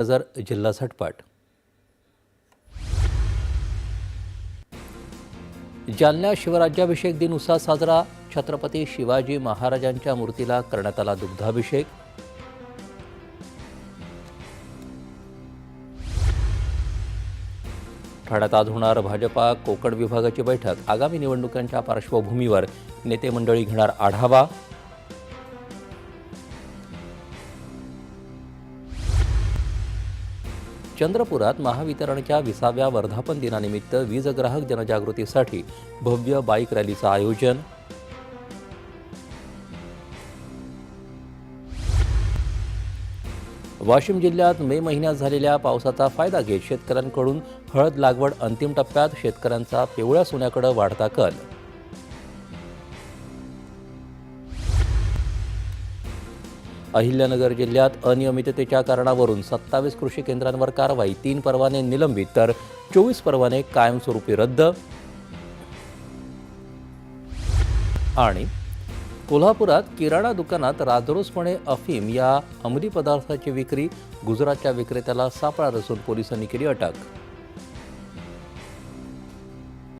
नजर जिल्हा झटपट जालन्या शिवराज्याभिषेक दिन उत्साह साजरा छत्रपती शिवाजी महाराजांच्या मूर्तीला करण्यात आला दुग्धाभिषेक. ठाण्यात आज होणार भाजपा कोकण विभागाची बैठक. आगामी निवडणुकांच्या पार्श्वभूमीवर नेते मंडळी घेणार आढावा. चंद्रपुरात महावितरणच्या विसाव्या वर्धापन दिनानिमित्त वीज ग्राहक जनजागृतीसाठी भव्य बाईक रॅलीचं आयोजन. वाशिम जिल्ह्यात मे महिन्यात झालेल्या पावसाचा फायदा घेत शेतकऱ्यांकडून हळद लागवड अंतिम टप्प्यात शेतकऱ्यांचा पिवळ्या सोन्याकडे वाढता कल. अहिल्यानगर जिल्ह्यात अनियमिततेच्या कारणावरून सत्तावीस कृषी केंद्रांवर कारवाई तीन परवाने निलंबित तर चोवीस परवाने कायमस्वरूपी रद्द. आणि कोल्हापुरात किराणा दुकानात राजरोसपणे अफीम या अंमली पदार्थाची विक्री गुजरातच्या विक्रेत्याला सापळा रचून पोलिसांनी केली अटक.